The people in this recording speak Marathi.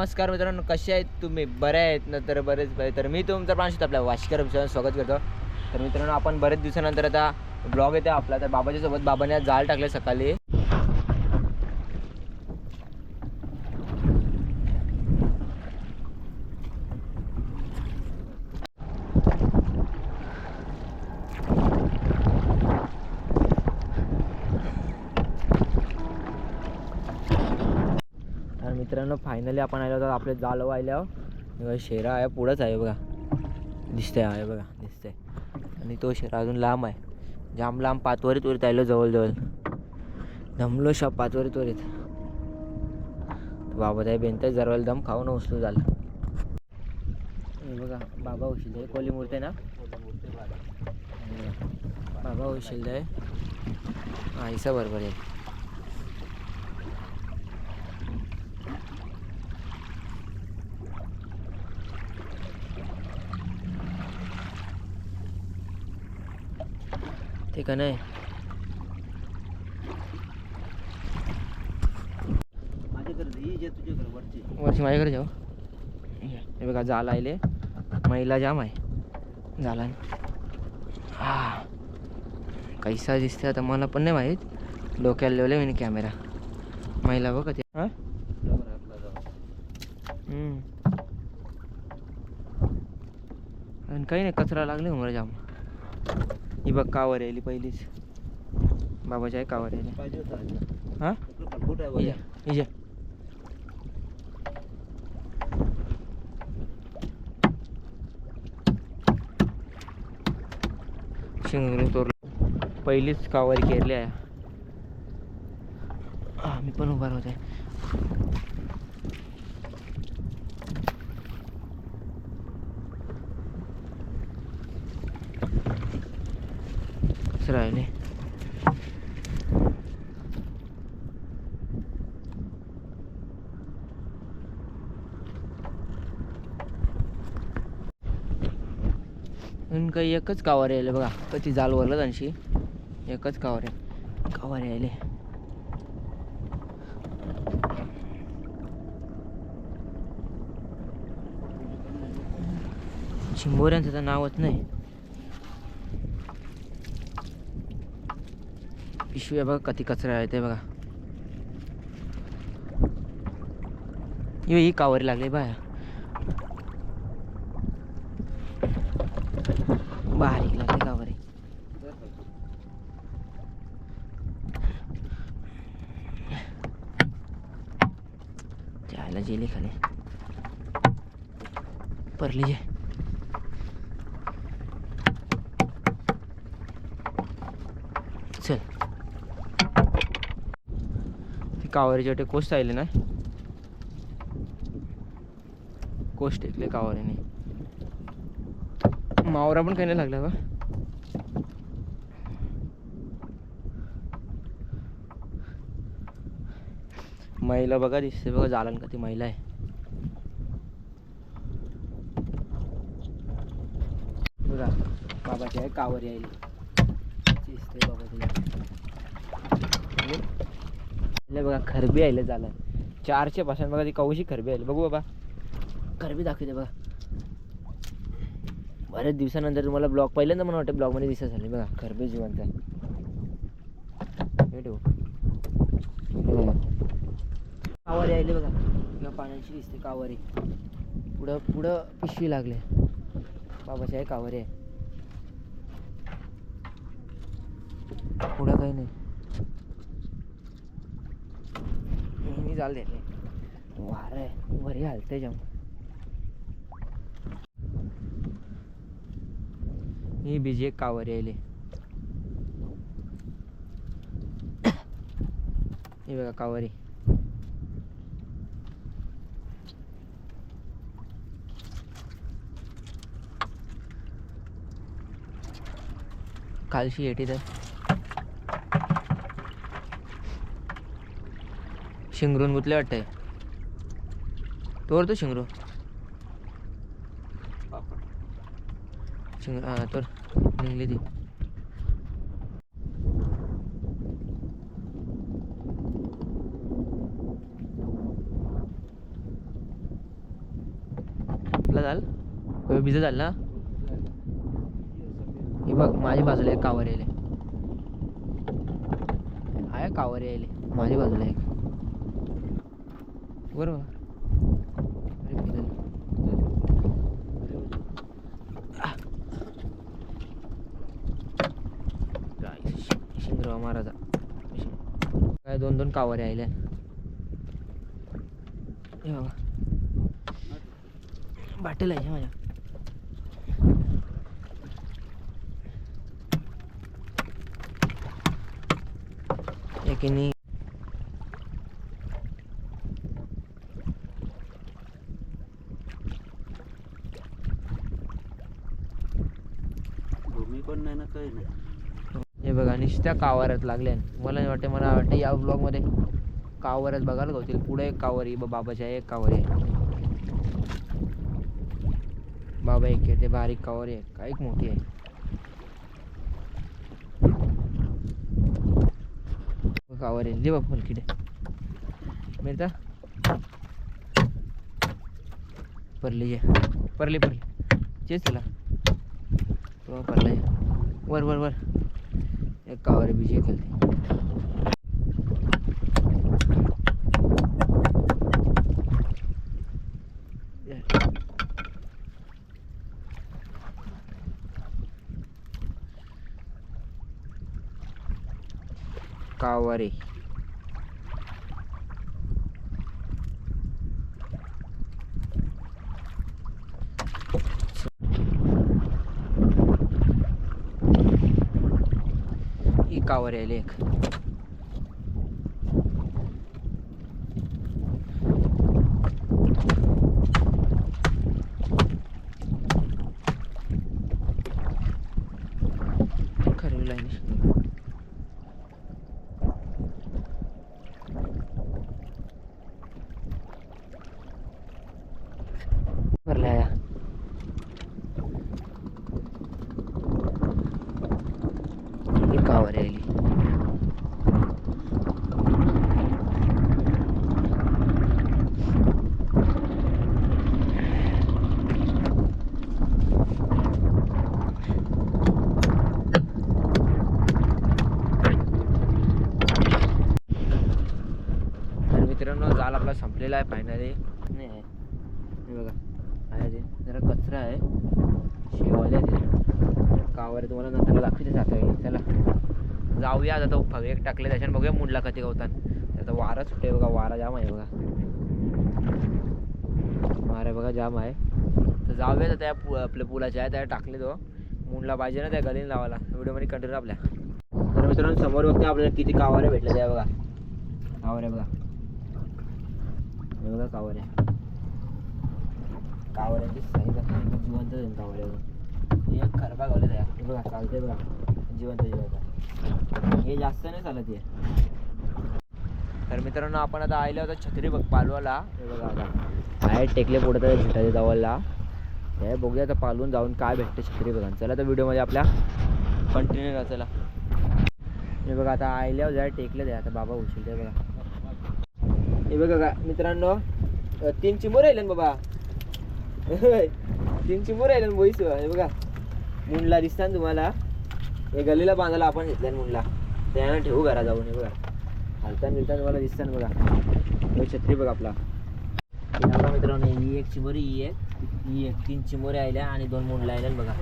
नमस्कार मित्रांनो कसे आहेत तुम्ही? बरे आहेत ना तर बरेच बरे. तर मी तुमचं प्रांशुत आपल्या वाशिकर स्वागत करतो. तर मित्रांनो आपण बरेच दिवसानंतर आता ब्लॉग येते आपला. तर बाबाच्या सोबत बाबाने जाळ टाकले सकाळी. मित्रांनो फायनली आपण आलो होतो आपले जाळ वाहिल्यावर शेरा आहे पुढंच आहे बघा. दिसतंय आहे बघा दिसतंय. आणि तो शेरा अजून लांब आहे. जाम लांब पाचवरीत वरीत आलो जवळजवळ. दमलो शा पाचवरीत वरीत. बाबा त्या बेंत जरवायला दम खाऊन उचलू झालं. हे बघा बाबा उशील कोली मूर्ती आहे ना? बाबा उशील आहे आईसा बरोबर आहे. ते का नाही. वर्षी माझ्याकडे जाऊ. हे बघा जाल आले महिला जाम आहे. झाला हा. कैसा दिसते आता मला पण नाही माहीत. डोक्याला लावले मी कॅमेरा महिला बघ ते हा. आणि काही नाही कचरा लागले मला जाम? ही बघ कावर यायली पहिलीच. बाबाची आहे कावर यायली. हा? इजा इजा शिंगरू तोर पहिलीच कावर केरली आहे. मी पण उभा होते राहिले. काही एकच कावर यायले बघा कधी जाल वरलं एकच कावर आहे कावर यायले शिंबोऱ्यांचं तर नावच नाही. पिशव्या बघा कधी कचरा आहे ते बघा. ही कावरी लागली बाया. बारीक लागली कावरी. जायला जेली खाली. परली जे चल ती कावरीचे वाटे कोस्ट आले ना? कोस्ट टेकले कावरेने. मावरा पण काही नाही लागला बा. महिला बघा दिसते बघा जालन का ती महिला आहे. बघा बाबाची आहे कावर यायली दिसते बाबा तिला. बघा खरबी आले झालं. चारशे पासून बघा ती कौशी खरबी आली बघू बाबा. खरबी दाखवते बघा. बऱ्याच दिवसानंतर तुम्हाला ब्लॉग पहिल्यांदा मला वाटतं ब्लॉगमध्ये दिसत झाले बघा खरबी जिवंत आहे. हे बघा. बघा. किंवा पाण्याची दिसते कावरी. पुढं पुढं पिशवी लागले. बाबाची आहे कावरी. आहे पुढं काही नाही. नेहमी चाल देते वार आहे वरी हलते जम ही बीजी एक कावर यायले हे बघा कावरी. कालशी येटी तर. शिंगरून गुतले वाटतंय. तोर तो शिंगरू. शिंग हा तर निघली ती. झाल? बिझ झाल झालं ना? हे बघ माझ्या बाजूला एक कावर यायले आहे कावर यायले माझ्या बाजूला एक. बरोबर. शिंगराव महाराजा. काय दोन दोन कावरे यायले हे बाटेल आहे माझ्या. एकीने भूमी पण नाही ना काही नाही हे बघा नुसत्या लागल्या. मला नाही वाटते मला वाटतं या ब्लॉगमध्ये कावरच बघायला गावतील. पुढे एक कावर आहे बाबाच्या एक कावर आहे. बाबा एक आहे ते बारीक कावर आहे. का एक मोठी आहे. कावर आहे. दे बाबा फलकिडे मिळता? परली ये. परली परली. चेच चला परला वर वर वर. एक कावरे बीजे खेळते कावरे ही। कावर। यायले एक खरी लाईन भरल्या या ही कावर यायली तर मित्रांनो जाल संपलेला आहे फायनली नाही आहे हे बघा आहे ते. जरा कचरा आहे. शेवाले ते कावर तुम्हाला नंतर दाखवते जाता येईल चला. जाऊया आता तो फगेक टाकले त्याच्यानं बघूया मुंडला कधी गवतान आता वारा सुटे बघा वारा जाम आहे बघा. वारा बघा जाम आहे. तर जाऊया त्या पु आपल्या पुलाच्या आहे त्या टाकले तो. मुंडला पाहिजे ना त्या गलीन लावायला. व्हिडिओमध्ये कंटिन्यू आपल्या. तर मित्रांनो समोर बघते आपल्याला किती कावारे भेटले त्या बघा. कावारे बघा. बघा कावऱ्या कावऱ्यांची साईज असते जिवंत जाईल कावऱ्यावर. एक खरबा गावलेला आहे. बघा चालते बघा. जिवंत जिवंत हे जास्त नाही चालत हे. तर मित्रांनो आपण आता आयला होता छत्री बघ पालवाला. हे बघा आता. आहे टेकले पुढे तर भेटायचे जवळला हे बघूया आता पालवून जाऊन काय भेटते छत्री बघा. चला तर व्हिडिओमध्ये आपल्या कंटिन्यू राहा चला. हे बघा आता आयल्यावर जाय टेकले द्या आता बाबा उचल ते बघा. हे बघा का मित्रांनो तीन चिमूर राहिले ना बाबा. होय. तीन चिमोर राहिले ना बोईस हे बघा मुंडला दिसता ना तुम्हाला. हे गलीला बांधायला आपण घेतल्या मुंडला. त्यानं ठेवू घरा जाऊन हे बघा. हलता मिळता तुम्हाला दिसता ना बघा. तो छत्री बघा आपला. मित्रांनो ही एक चिमोरी ही एक ही एक. तीन चिमोरी आयल्या आणि दोन मुंडला आल्या बघा.